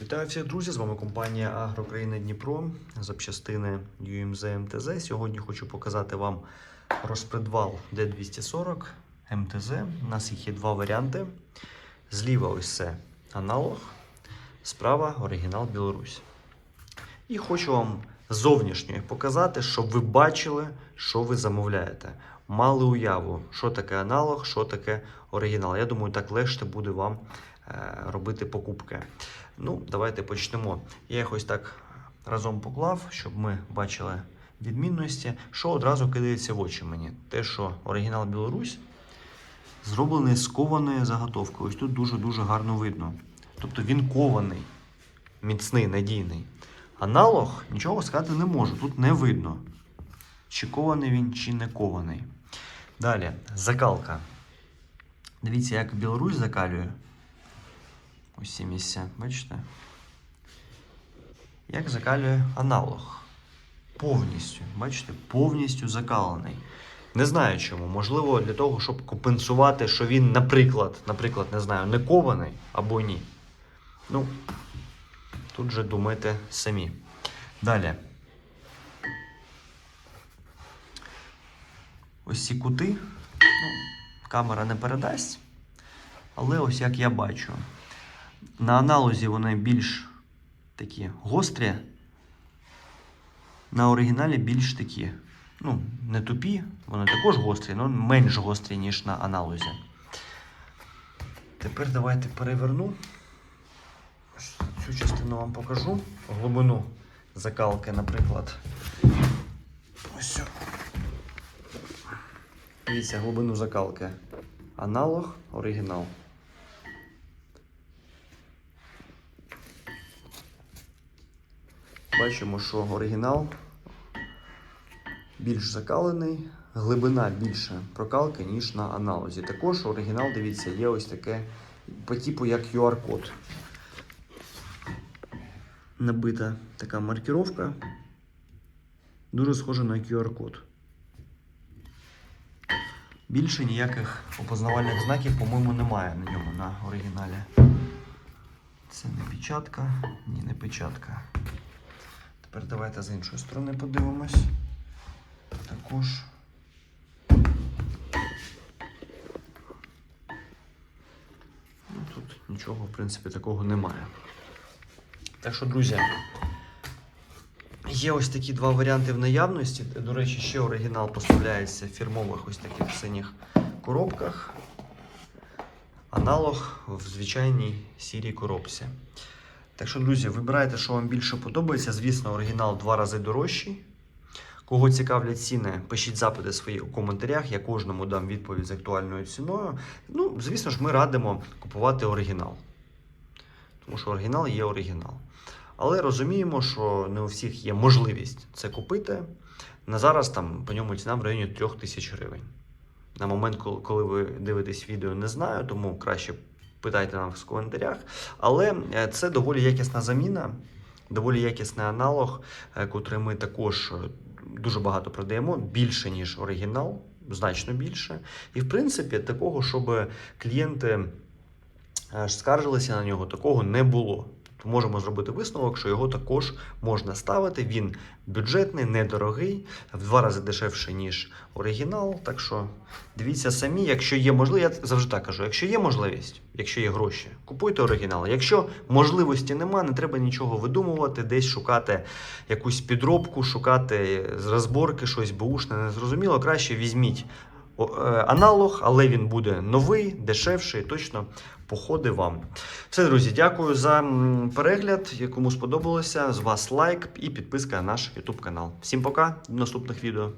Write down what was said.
Вітаю всіх друзі! З вами компанія Агрокраїна Дніпро, запчастини UMZ МТЗ. Сьогодні хочу показати вам розпредвал D240 МТЗ. У нас їх є два варіанти. Зліва ось це аналог, справа оригінал Білорусь. І хочу вам зовнішньо показати, щоб ви бачили, що ви замовляєте. Мали уяву, що таке аналог, що таке оригінал. Я думаю, так легше буде вам робити покупки. Ну, давайте почнемо. Я їх так разом поклав, щоб ми бачили відмінності. Що одразу кидається в очі мені? Те, що оригінал Білорусь зроблений з кованої заготовки. Ось тут дуже-дуже гарно видно. Тобто він кований, міцний, надійний. Аналог нічого сказати не можу. Тут не видно, чи кований він, чи не кований. Далі, закалка. Дивіться, як Білорусь закалює. Ці місця, бачите? Як закалює аналог. Повністю, бачите, повністю закалений. Не знаю чому. Можливо, для того, щоб компенсувати, що він, наприклад, наприклад, не знаю, не кований або ні. Ну, тут же думайте самі. Далі. Ось ці кути. Ну, камера не передасть. Але ось як я бачу. На аналозі вони більш такі гострі. На оригіналі більш такі, ну, не тупі, вони також гострі, але менш гострі, ніж на аналозі. Тепер давайте переверну. Цю частину вам покажу. Глибину закалки, наприклад. Ось. Дивіться, глибину закалки. Аналог, оригінал. Бачимо, що оригінал більш закалений, глибина більше прокалки, ніж на аналозі. Також оригінал, дивіться, є ось таке по типу як QR-код. Набита така маркіровка. Дуже схожа на QR-код. Більше ніяких опознавальних знаків, по-моєму, немає на ньому на оригіналі. Це не печатка, ні, не печатка. Тепер давайте з іншої сторони подивимось. Також. Ну, тут нічого, в принципі, такого немає. Так що, друзі, є ось такі два варіанти в наявності. До речі, ще оригінал поставляється в фірмових ось таких синіх коробках. Аналог в звичайній сірій коробці. Так що, друзі, вибирайте, що вам більше подобається. Звісно, оригінал два рази дорожчий. Кого цікавлять ціни, пишіть запити свої у коментарях. Я кожному дам відповідь з актуальною ціною. Ну, звісно ж, ми радимо купувати оригінал. Тому що оригінал є оригінал. Але розуміємо, що не у всіх є можливість це купити. На зараз там по ньому ціна в районі 3000 тисяч гривень. На момент, коли ви дивитесь відео, не знаю, тому краще питайте нам в коментарях. Але е, це доволі якісна заміна, доволі якісний аналог, е, котрий ми також е, дуже багато продаємо, більше, ніж оригінал, значно більше. І в принципі, такого, щоб клієнти скаржилися на нього, такого не було. То можемо зробити висновок, що його також можна ставити. Він бюджетний, недорогий, в два рази дешевше, ніж оригінал. Так що дивіться самі, якщо є можливість, я завжди так кажу: якщо є можливість, якщо є гроші, купуйте оригінал. Якщо можливості нема, не треба нічого видумувати, десь шукати якусь підробку, шукати з розборки щось бушне, незрозуміло. Краще візьміть аналог, але він буде новий, дешевший, точно походи вам. Все, друзі, дякую за перегляд. Кому сподобалося, з вас лайк і підписка на наш YouTube канал. Всім пока, до наступних відео.